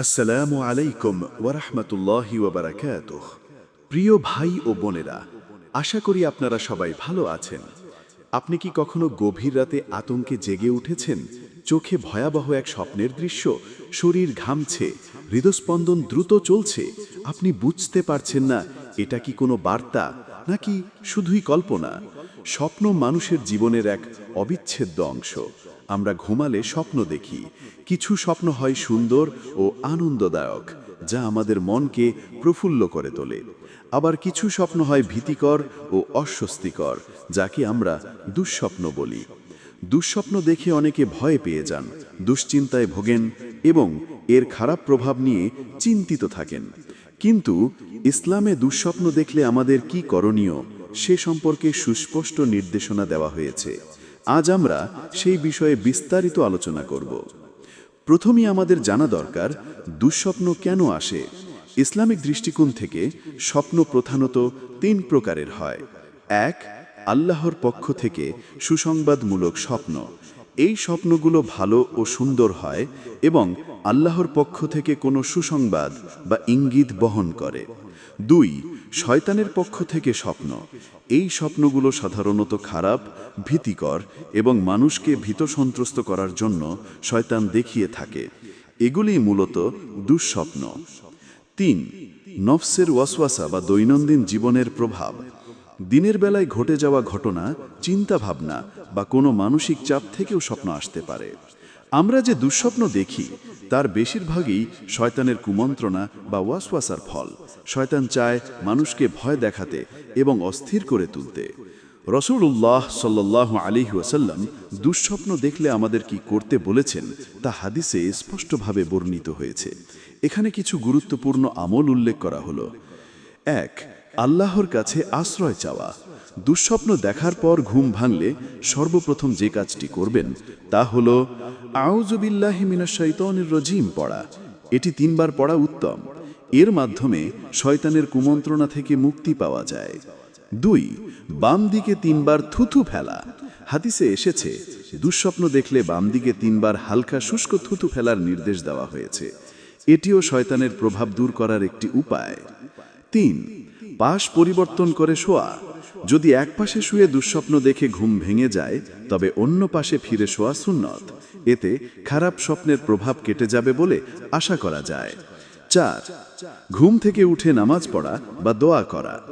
আসসালামু আলাইকুম ওরহমতুল্লাহি ওবরাকাতুহ প্রিয় ভাই ও বোনেরা, আশা করি আপনারা সবাই ভালো আছেন। আপনি কি কখনো গভীর রাতে আতঙ্কে জেগে উঠেছেন? চোখে ভয়াবহ এক স্বপ্নের দৃশ্য? শরীর ঘামছে? হৃদস্পন্দন দ্রুত চলছে? আপনি বুঝতে পারছেন না, এটা কি কোনো বার্তা? নাকি শুধুই কল্পনা? স্বপ্ন মানুষের জীবনের এক অবিচ্ছেদ্য অংশ। আমরা ঘুমালে স্বপ্ন দেখি। কিছু স্বপ্ন হয় সুন্দর ও আনন্দদায়ক, যা আমাদের মনকে প্রফুল্ল করে তোলে। আবার কিছু স্বপ্ন হয় ভীতিকর ও অস্বস্তিকর, যাকে আমরা দুঃস্বপ্ন বলি। দুঃস্বপ্ন দেখে অনেকে ভয় পেয়ে যান, দুশ্চিন্তায় ভোগেন এবং এর খারাপ প্রভাব নিয়ে চিন্তিত থাকেন। কিন্তু ইসলামে দুঃস্বপ্ন দেখলে আমাদের কি করণীয়, সে সম্পর্কে সুস্পষ্ট নির্দেশনা দেওয়া হয়েছে। আজ আমরা সেই বিষয়ে বিস্তারিত আলোচনা করব। প্রথমেই আমাদের জানা দরকার, দুঃস্বপ্ন কেন আসে? ইসলামিক দৃষ্টিকোণ থেকে স্বপ্ন প্রধানত তিন প্রকারের হয়। এক, আল্লাহর পক্ষ থেকে সুসংবাদমূলক স্বপ্ন। এই স্বপ্নগুলো ভালো ও সুন্দর হয় এবং আল্লাহর পক্ষ থেকে কোনো সুসংবাদ বা ইঙ্গিত বহন করে। দুই, শয়তানের পক্ষ থেকে স্বপ্ন। এই স্বপ্নগুলো সাধারণত খারাপ, ভীতিকর এবং মানুষকে ভীত সন্ত্রস্ত করার জন্য শয়তান দেখিয়ে থাকে। এগুলি মূলত দুঃস্বপ্ন। তিন, নফসের ওয়াসওয়াসা বা দৈনন্দিন জীবনের প্রভাব। দিনের বেলায় ঘটে যাওয়া ঘটনা চিন্তা ভাবনা বা কোনো মানসিক চাপ থেকেও স্বপ্ন আসতে পারে। আমরা যে দুঃস্বপ্ন দেখি, তার বেশিরভাগই শয়তানের কুমন্ত্রণা বা ওয়াসওয়াসার ফল। শয়তান চায় মানুষকে ভয় দেখাতে এবং অস্থির করে তুলতে। রসুল্লাহ সাল্লাহ আলী ওয়াসাল্লাম দুঃস্বপ্ন দেখলে আমাদের কি করতে বলেছেন, তা হাদিসে স্পষ্টভাবে বর্ণিত হয়েছে। এখানে কিছু গুরুত্বপূর্ণ আমল উল্লেখ করা হলো। এক, আল্লাহর কাছে আশ্রয় চাওয়া। দুঃস্বপ্ন দেখার পর ঘুম ভাঙলে সর্বপ্রথম যে কাজটি করবেন তা হল আউজুবিল্লাহি মিনাশাইতনির রজিম পড়া। এটি তিনবার পড়া উত্তম। এর মাধ্যমে শয়তানের কুমন্ত্রণা থেকে মুক্তি পাওয়া যায়। দুই, বাম দিকে তিনবার থুথু ফেলা। হাদিসে এসেছে, দুঃস্বপ্ন দেখলে বাম দিকে তিনবার হালকা শুষ্ক থুথু ফেলার নির্দেশ দেওয়া হয়েছে। এটিও শয়তানের প্রভাব দূর করার একটি উপায়। তিন, পাশ পরিবর্তন করে শোয়া। যদি এক পাশে শুয়ে দুঃস্বপ্ন দেখে ঘুম ভেঙে যায়, তবে অন্য পাশে ফিরে শোয়া সুন্নত। এতে খারাপ স্বপ্নের প্রভাব কেটে যাবে বলে আশা করা যায়। চার, ঘুম থেকে উঠে নামাজ পড়া বা দোয়া করা।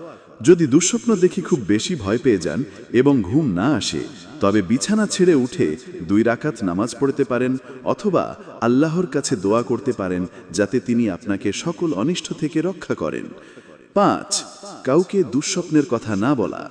যদি দুঃস্বপ্ন দেখি খুব বেশি ভয় পেয়ে যান এবং ঘুম না আসে, তবে বিছানা ছেড়ে উঠে দুই রাকাত নামাজ পড়তে পারেন অথবা আল্লাহর কাছে দোয়া করতে পারেন, যাতে তিনি আপনাকে সকল অনিষ্ট থেকে রক্ষা করেন। পাঁচ, কাউকে দুঃস্বপ্নের কথা না বলা।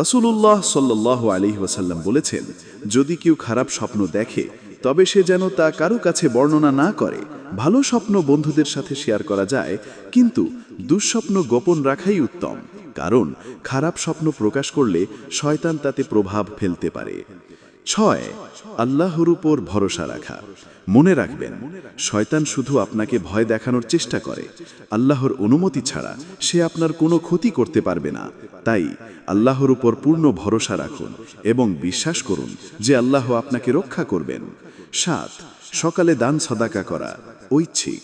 রসুল্লাহ সাল্লাহ আলহি ওয়াসাল্লাম বলেছেন, যদি কেউ খারাপ স্বপ্ন দেখে, তবে সে যেন তা কারও কাছে বর্ণনা না করে। ভালো স্বপ্ন বন্ধুদের সাথে শেয়ার করা যায়, কিন্তু দুঃস্বপ্ন গোপন রাখাই উত্তম। কারণ খারাপ স্বপ্ন প্রকাশ করলে শয়তান তাতে প্রভাব ফেলতে পারে। ছয়, আল্লাহর উপর ভরসা রাখা। মনে রাখবেন, শয়তান শুধু আপনাকে ভয় দেখানোর চেষ্টা করে। আল্লাহর অনুমতি ছাড়া সে আপনার কোনো ক্ষতি করতে পারবে না। তাই আল্লাহর উপর পূর্ণ ভরসা রাখুন এবং বিশ্বাস করুন যে আল্লাহ আপনাকে রক্ষা করবেন। সাত, সকালে দান সদাকা করা, ঐচ্ছিক।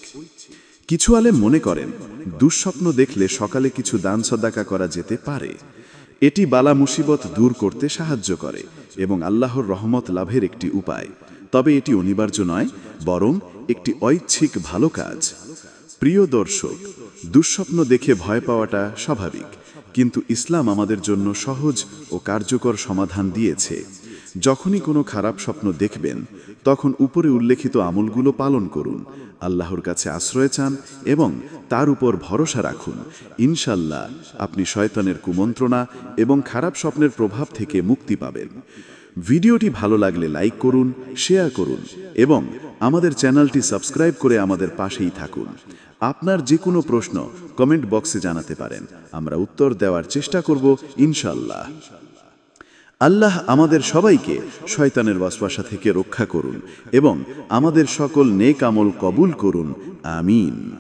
কিছু আলে মনে করেন, দুঃস্বপ্ন দেখলে সকালে কিছু দান সদাকা করা যেতে পারে। এটি বালা মুসিবত দূর করতে সাহায্য করে এবং আল্লাহর রহমত লাভের একটি উপায়। তবে এটি অনিবার্য নয়, বরং একটি ঐচ্ছিক ভালো কাজ। প্রিয় দর্শক, দুঃস্বপ্ন দেখে ভয় পাওয়াটা স্বাভাবিক, কিন্তু ইসলাম আমাদের জন্য সহজ ও কার্যকর সমাধান দিয়েছে। যখনই কোনো খারাপ স্বপ্ন দেখবেন তখন উপরে উল্লেখিত আমলগুলো পালন করুন, আল্লাহর কাছে আশ্রয় চান এবং তার উপর ভরসা রাখুন। ইনশাল্লাহ, আপনি শয়তানের কুমন্ত্রণা এবং খারাপ স্বপ্নের প্রভাব থেকে মুক্তি পাবেন। ভিডিওটি ভালো লাগলে লাইক করুন, শেয়ার করুন এবং আমাদের চ্যানেলটি সাবস্ক্রাইব করে আমাদের পাশেই থাকুন। আপনার যে কোনো প্রশ্ন কমেন্ট বক্সে জানাতে পারেন। আমরা উত্তর দেওয়ার চেষ্টা করব, ইনশাল্লাহ। আল্লাহ আমাদের সবাইকে শয়তানের বাসবাসা থেকে রক্ষা করুন এবং আমাদের সকল নেক আমল কবুল করুন। আমিন।